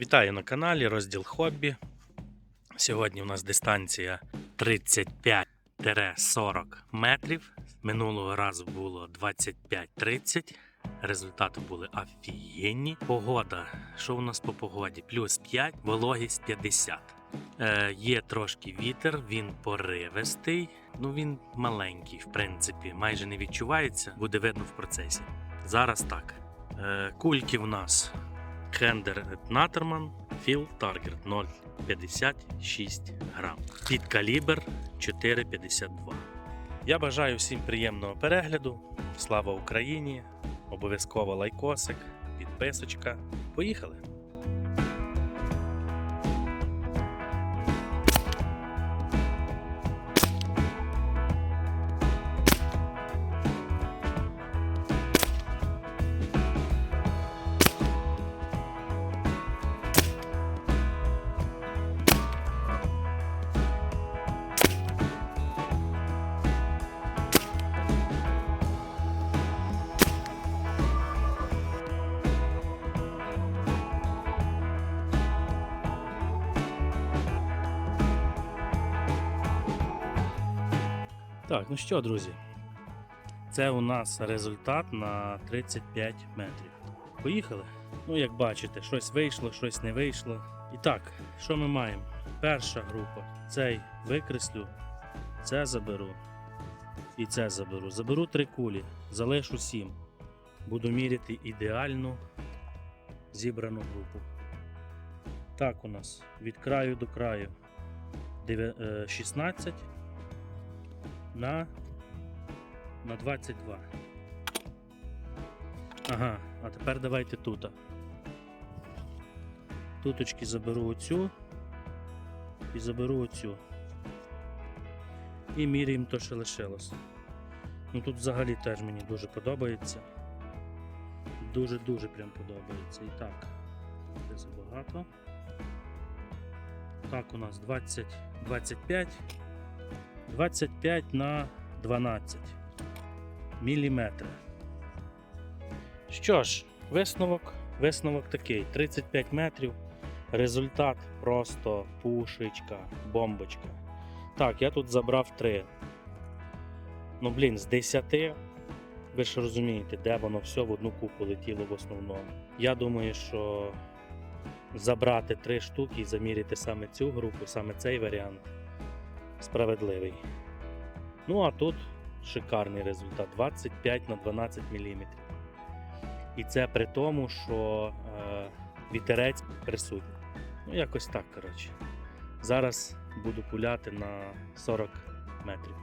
Вітаю на каналі, розділ хобі. Сьогодні у нас дистанція 35-40 метрів. Минулого разу було 25-30. Результати були офігенні. Погода. Що у нас по погоді? Плюс 5, вологість 50. Е, є трошки вітер, він поривистий. Ну він маленький, в принципі, майже не відчувається, буде видно в процесі. Зараз так. Е, кульки в нас Хендер Натерман Філ Таргет 0,56 грам. Під калібр 4,52. Я бажаю всім приємного перегляду. Слава Україні! Обов'язково лайкосик, підписочка. Поїхали! Так, ну що, друзі, це у нас результат на 35 метрів. Поїхали. Ну, як бачите, щось вийшло, щось не вийшло. І так, що ми маємо? Перша група. Цей викреслю, це заберу. І це заберу. Заберу три кулі, залишу сім. Буду міряти ідеальну зібрану групу. Так у нас від краю до краю е, 16 на, на 22. Ага, а тепер давайте тут. Туточки заберу оцю і заберу оцю. І міряємо то, що лишилось. Ну тут взагалі теж мені дуже подобається. Дуже-дуже прям подобається. І так, це забагато. Так, у нас 20, 25. 25 на 12 міліметри. Що ж, висновок, висновок такий: 35 метрів. Результат просто пушечка, бомбочка. Так, я тут забрав 3. Ну, блін, з 10. Ви ж розумієте, де воно все в одну купу летіло в основному. Я думаю, що забрати 3 штуки і заміряти саме цю групу, саме цей варіант справедливий. Ну а тут шикарний результат 25 на 12 мм. І це при тому, що е, вітерець присутній. Ну, якось так, коротше. Зараз буду пуляти на 40 метрів.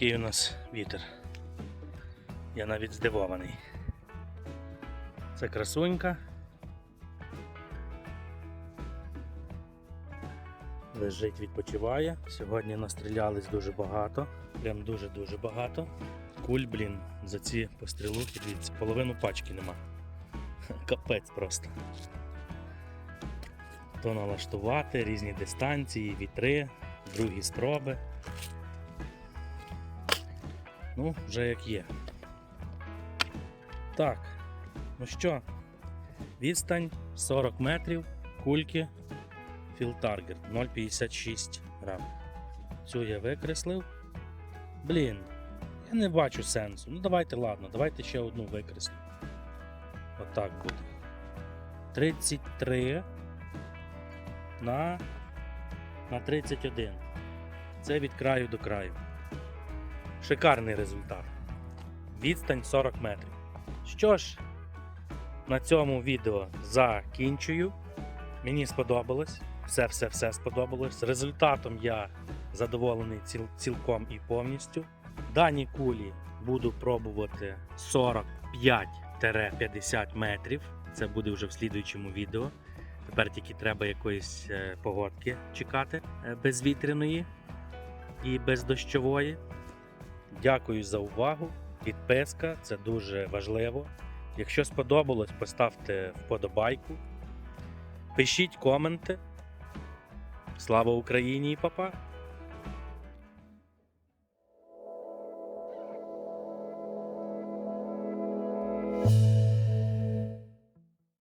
Отакий у нас вітер. Я навіть здивований. Це красунька. Лежить, відпочиває. Сьогодні настрілялись дуже багато. Прям дуже-дуже багато. Куль, блін, за ці пострілухи, дивіться, половину пачки нема. Капець просто. То налаштувати, різні дистанції, вітри, другі спроби. Ну, вже як є. Так, ну що, відстань 40 метрів, кульки Філтаргер 0,56 грам. Цю я викреслив. Блін, я не бачу сенсу. Ну давайте, ладно, давайте ще одну викреслю. Отак буде. 33 на, на 31. Це від краю до краю. Шикарний результат. Відстань 40 метрів. Що ж, на цьому відео закінчую. Мені сподобалось. Все-все-все сподобалось. Результатом я задоволений ціл- цілком і повністю. Дані кулі буду пробувати 45-50 метрів. Це буде вже в слідуючому відео. Тепер тільки треба якоїсь е, погодки чекати е, безвітряної і бездощової. Дякую за увагу. Підписка це дуже важливо. Якщо сподобалось, поставте вподобайку. Пишіть коменти. Слава Україні і папа!